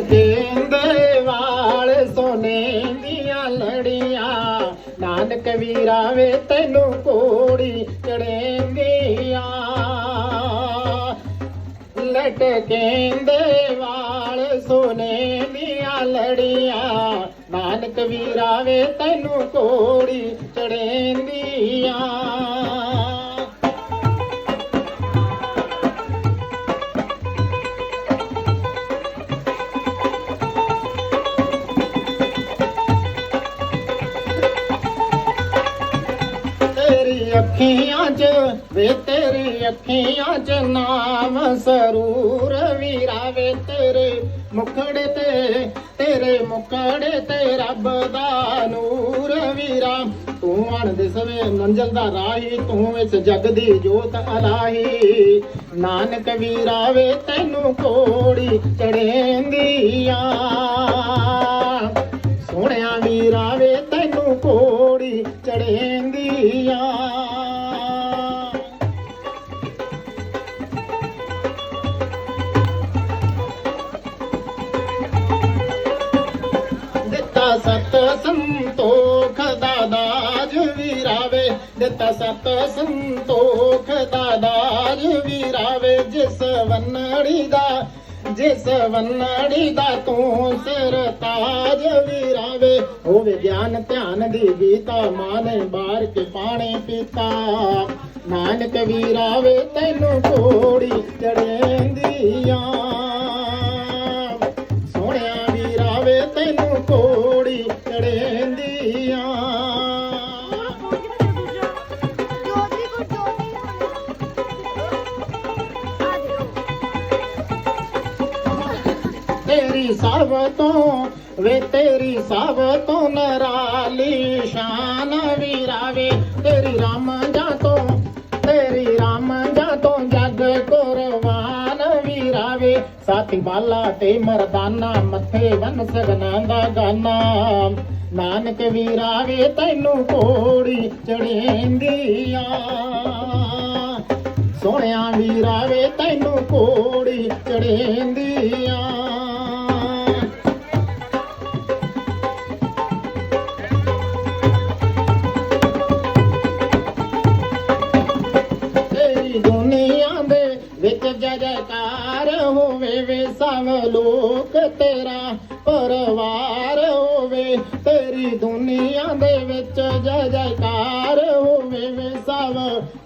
ਜਿੰਦੇ ਵਾਲ ਸੋਨੇ ਦੀਆਂ ਲੜੀਆਂ। ਨਾਨਕ ਵੀਰਾ ਵੇ, ਤੈਨੂੰ ਕੋੜੀ ਚੜੇਂਦੀਆਂ। ਲਟਕੇਂਦੇ ਵਾਲ ਸੋਨੇ ਦੀਆਂ ਲੜੀਆਂ। ਨਾਨਕ ਵੀਰਾ ਵੇ, ਤੈਨੂੰ ਕੋੜੀ ਚੜੇਂਦੀਆਂ। 'ਚ ਵੇ ਤੇਰੀ ਅੱਖੀਆਂ 'ਚ ਨਾਮ ਸਰੂਰ ਵੀਰਾ ਵੇ ਤੇਰੇ ਮੁਖੜੇ ਤੇ, ਤੇਰੇ ਮੁਖੜੇ ਤੇ ਰੱਬ ਦਾ ਨੂਰ ਵੀਰਾ। ਤੂੰ ਅਣ ਦਿਸਵੇ ਮੰਜ਼ਲ ਦਾ ਰਾਹੀ, ਤੂੰ ਇਸ ਜਗ ਦੀ ਜੋਤ ਅਲਾਹੀ। ਨਾਨਕ ਵੀਰਾ ਵੇ ਤੈਨੂੰ ਕੋੜੀ ਚੜੇਂਦੀਆਂ ਆ ਸੰਤੋਖ ਦਾ ਦਾਜ ਵੀਰਾਵੇ, ਦਿੱਤਾ ਸਤ ਸੰਤੋਖ ਦਾ ਦਾਜ ਵੀਰਾਵੇ, ਜਿਸ ਵੰਨੜੀ ਦਾ, ਜਿਸ ਵੰਨੜੀ ਦਾ ਤੂੰ ਸਰਤਾਜ ਵੀਰਾਵੇ। ਹੋਵੇ ਗਿਆਨ ਧਿਆਨ ਦੀ ਗੀਤਾ, ਮਾਨੇ ਬਾਰ ਕੇ ਪਾਣੀ ਪੀਤਾ। ਨਾਨਕ ਵੀਰਾਵੇ, ਤੈਨੂੰ ਕੋੜੀ ਚੜੇਂਦੀਆਂ ਤੇਰੀ ਸਭ ਤੋਂ ਵੇ ਤੇਰੀ ਸਭ ਤੋਂ ਨਰਾਲੀ ਸ਼ਾਨ ਵੀਰਾਵੇ ਤੇਰੀ ਰਾਮ ਜਾਂ ਤੋਂ ਤੇਰੀ ਰਾਮ ਜਾਂ ਤੋਂ ਜਗ ਕੁਰਬਾਨ ਵੀਰਾ ਵੇ। ਸਾਥੀ ਬਾਲਾ ਤੇ ਮਰਦਾਨਾ, ਮੱਥੇ ਵਨ ਸਗਨਾ ਦਾ ਗਾਨਾ। ਨਾਨਕ ਵੀਰਾਵੇ ਤੈਨੂੰ ਕੋੜੀ ਚੜੇਂਦੀਆਂ। ਸੋਹਣਿਆ ਵੀਰਾ ਵੇ, ਤੈਨੂੰ ਕੋੜੀ ਚੜੇਂਦੀਆਂ। ਵਿੱਚ ਜੈ ਜੈਕਾਰ ਹੋਵੇ ਵੇ ਸਭ ਲੋਕ ਤੇਰਾ ਪਰਵਾਰ ਹੋਵੇ, ਤੇਰੀ ਦੁਨੀਆ ਦੇ ਵਿੱਚ ਜੈ ਜੈਕਾਰ ਹੋਵੇ ਵੇ ਸਭ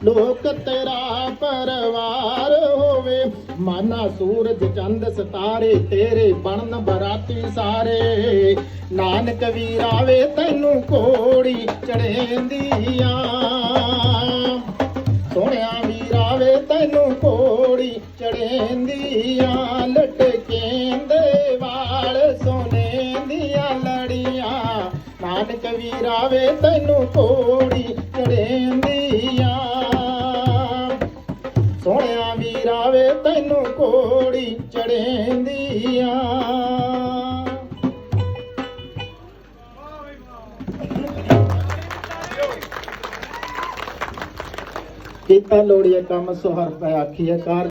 ਲੋਕ ਤੇਰਾ ਪਰਵਾਰ ਹੋਵੇ। ਮਾਨਾ ਸੂਰਜ ਚੰਦ ਸਤਾਰੇ ਤੇਰੇ ਬਣਨ ਬਰਾਤੀ ਸਾਰੇ। ਨਾਨਕ ਵੀਰਾ ਵੇ ਤੈਨੂੰ ਕੋੜੀ ਚੜੇਂਦੀਆਂ ਸੋਹਣਿਆ ਵੀਰਾ ਵੇ ਤੈਨੂੰ ਕੋੜੀ ਚੜੇਂਦੀਆਂ ਲਟਕੇਂਦੇ ਵਾਲ ਸੋਨੇ ਦੀਆਂ ਲੜੀਆਂ। ਨਾਨਕ ਵੀਰਾ ਵੇ ਤੈਨੂੰ ਕੋੜੀ ਚੜੇਂਦੀਆਂ ਸੋਹਣਿਆ ਵੀਰਾ ਵੇ ਤੈਨੂੰ ਕੋੜੀ ਚੜੇਂਦੀਆਂ ਕੀਤਾ ਲੋੜੀਏ ਕੰਮ, ਸੁਹਰ ਪੈ ਆਖੀਏ ਕਾਰ